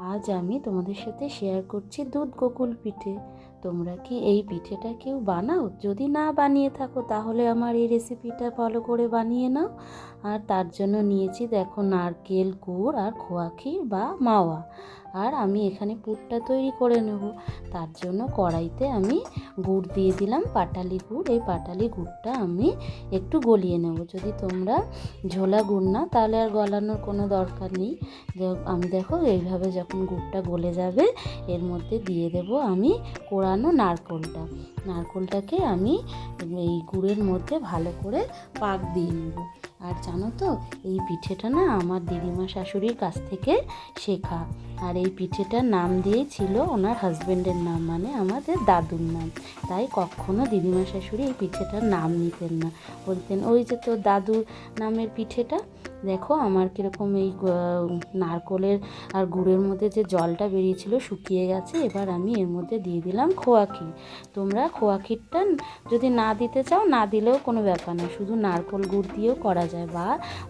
আজ আমি তোমাদের সাথে শেয়ার করছি দুধ গোকুল পিঠে। তোমরা কি এই পিঠেটা কেউ বানাও? যদি না বানিয়ে থাকো, তাহলে আমার এই রেসিপিটা ফলো করে বানিয়ে নাও। আর তার জন্য নিয়েছি, দেখো, নারকেল গুড় আর খোয়া ক্ষীর বা মাওয়া। আর আমি এখানে পুরটা তৈরি করে নেব। তার জন্য কড়াইতে আমি গুড় দিয়ে দিলাম পাটালি গুড়। এই পাটালি গুড়টা আমি একটু গলিয়ে নেব। যদি তোমরা ঝোলা গুড় না, তাহলে আর গলানোর কোনো দরকার নেই। আমি দেখো এইভাবে যখন গুড়টা গলে যাবে, এর মধ্যে দিয়ে দেব আমি কোড়ানো নারকোলটা। নারকোলটাকে আমি এই গুড়ের মধ্যে ভালো করে পাক দিয়ে নেব। আর জানো তো, এই পিঠেটা না আমার দিদিমা শাশুড়ির কাছ থেকে শেখা। আর এই পিঠেটার নাম দিয়েই ছিল ওনার হাজব্যান্ডের নাম মানে আমাদের দাদুর নাম। তাই কখনো দিদিমা শাশুড়ি এই পিঠেটার নাম নিতেন না। বলতেন, ওই যে তোর দাদুর নামের পিঠেটা? দেখো আমার কীরকম এই নারকোলের আর গুড়ের মধ্যে যে জলটা বেরিয়েছিল শুকিয়ে গেছে, এবার আমি এর মধ্যে দিয়ে দিলাম খোয়া ক্ষীর। তোমরা খোয়া ক্ষীরটা যদি না দিতে চাও, না দিলেও কোনো ব্যাপার না, শুধু নারকোল গুড় দিয়েও করা যায় বা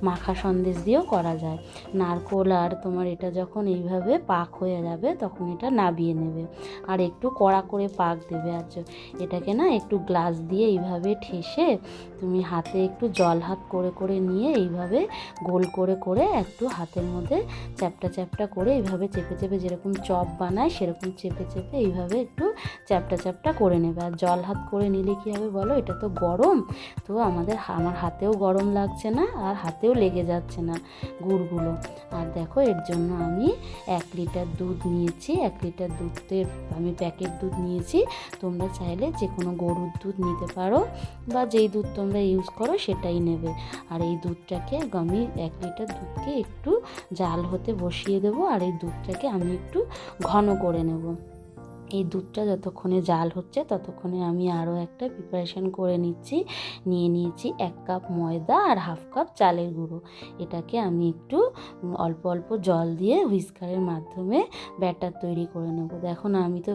মাখা সন্দেশ দিয়েও করা যায়। নারকোল আর তোমার এটা যখন এইভাবে পাক হয়ে যাবে, তখন এটা নাবিয়ে নেবে। আর একটু কড়া করে পাক দেবে আর এটাকে না একটু গ্লাস দিয়ে এইভাবে ঠেসে তুমি হাতে একটু জল হাত করে করে নিয়ে এইভাবে গোল করে করে একটু হাতের মধ্যে চ্যাপটা চ্যাপটা করে এইভাবে চেপে চেপে যেরকম চপ বানায় সেরকম চেপে চেপে এইভাবে একটু চ্যাপটা চ্যাপটা করে নেবে। আর জল হাত করে নিলে কী হবে বলো? এটা তো গরম। তো আমাদের আমার হাতেও গরম লাগছে না আর হাতেও লেগে যাচ্ছে না গুড়গুলো। আর দেখো এর জন্য আমি এক লিটার দুধ নিয়েছি। এক লিটার দুধের আমি প্যাকেট দুধ নিয়েছি। তোমরা চাইলে যে কোনো গরুর দুধ নিতে পারো বা যেই দুধ তোমরা ইউজ করো সেটাই নেবে। আর এই দুধটাকে আমি এক লিটার দুধকে একটু জাল হতে বসিয়ে দেবো আর এই দুধটাকে আমি একটু ঘন করে নেব। এই দুধটা যতক্ষণে জাল হচ্ছে ততক্ষণে আমি আরও একটা প্রিপারেশান করে নিচ্ছি। নিয়ে নিয়েছি এক কাপ ময়দা আর হাফ কাপ চালের গুঁড়ো। এটাকে আমি একটু অল্প অল্প জল দিয়ে হুইস্কারের মাধ্যমে ব্যাটার তৈরি করে নেব। দেখো না, আমি তো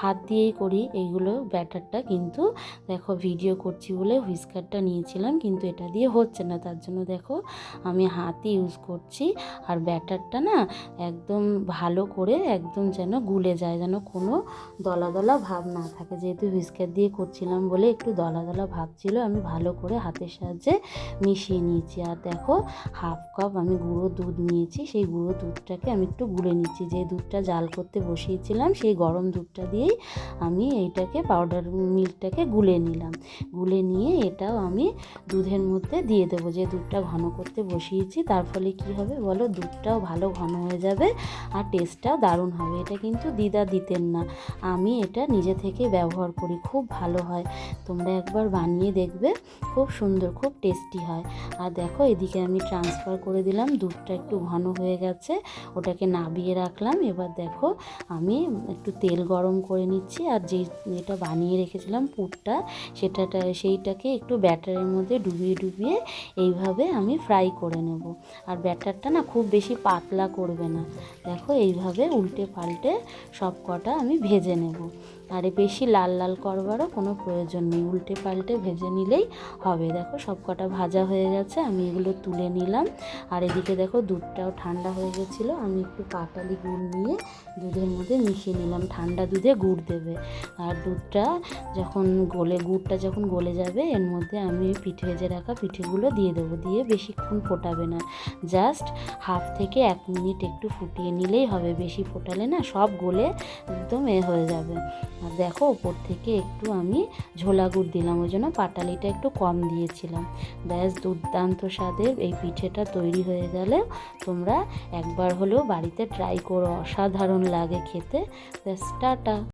হাত দিয়েই করি, এইগুলো ব্যাটারটা কিন্তু দেখো ভিডিও করছি বলে হুইস্কারটা নিয়েছিলাম, কিন্তু এটা দিয়ে হচ্ছে না। তার জন্য দেখো আমি হাতই ইউজ করছি আর ব্যাটারটা না একদম ভালো করে একদম যেন গুলে যায়, যেন কোনো দলা দলা ভাব না থাকে। যেহেতু হুইস্কার দিয়ে করছিলাম বলে একটু দলা দলা ভাব ছিল, আমি ভালো করে হাতের সাহায্যে মিশিয়ে নিয়েছি। আর দেখো, হাফ কাপ আমি গুঁড়ো দুধ নিয়েছি। সেই গুঁড়ো দুধটাকে আমি একটু গুলে নিচ্ছি। যে দুধটা জাল করতে বসিয়েছিলাম, সেই গরম দুধটা দিয়েই আমি এইটাকে পাউডার মিল্কটাকে গুলে নিলাম। গুলে নিয়ে এটাও আমি দুধের মধ্যে দিয়ে দেবো। যে দুধটা ঘন করতে বসিয়েছি, তার ফলে কি হবে বলো? দুধটাও ভালো ঘন হয়ে যাবে আর টেস্টটাও দারুণ হবে। এটা কিন্তু দিদা দিতেন না। আমি এটা নিজে থেকে ব্যবহার করি, খুব ভালো হয়। তোমরা একবার বানিয়ে দেখবে, খুব সুন্দর, খুব টেস্টি হয়। আর দেখো, এদিকে আমি ট্রান্সফার করে দিলাম, দুধটা একটু ঘন হয়ে গেছে, ওটাকে নাবিয়ে রাখলাম। এবার দেখো, আমি একটু তেল গরম করে নিচ্ছি, আর যে এটা বানিয়ে রেখেছিলাম পুরটা, সেটাটা, সেইটাকে একটু ব্যাটারের মধ্যে ডুবিয়ে ডুবিয়ে এইভাবে আমি ফ্রাই করে নেব। আর ব্যাটারটা না খুব বেশি পাতলা করবে না। দেখো, এইভাবে উল্টে পাল্টে সব কটা আমি ভেজে নেব আর বেশি লাল লাল করবারও কোনো প্রয়োজন নেই। উল্টে পাল্টে ভেজে নিলেই হবে। দেখো সব কটা ভাজা হয়ে গেছে, আমি এগুলো তুলে নিলাম। আর এদিকে দেখো দুধটাও ঠান্ডা হয়ে গেছিল। আমি একটু পাটালি গুড় নিয়ে দুধের মধ্যে মিশিয়ে নিলাম। ঠান্ডা দুধে গুড় দেবে। আর দুধটা যখন গলে, গুড়টা যখন গলে যাবে, এর মধ্যে আমি পিঠে ভেজে রাখা পিঠেগুলো দিয়ে দেবো। দিয়ে বেশিক্ষণ ফোটাবে না। জাস্ট হাফ থেকে এক মিনিট একটু ফুটিয়ে নিলেই হবে। বেশি ফোটালে না সব গলে একদম এ হয়ে যাবে। আর দেখো ওপর থেকে একটু আমি ঝোলা গুড় দিলাম, ওই জন্য পাটালিটা একটু কম দিয়েছিলাম। ব্যাস, দুর্দান্ত স্বাদের এই পিঠেটা তৈরি হয়ে গেলে তোমরা একবার হলেও বাড়িতে ট্রাই করো, অসাধারণ লাগে খেতে। ব্যাস, টাটা।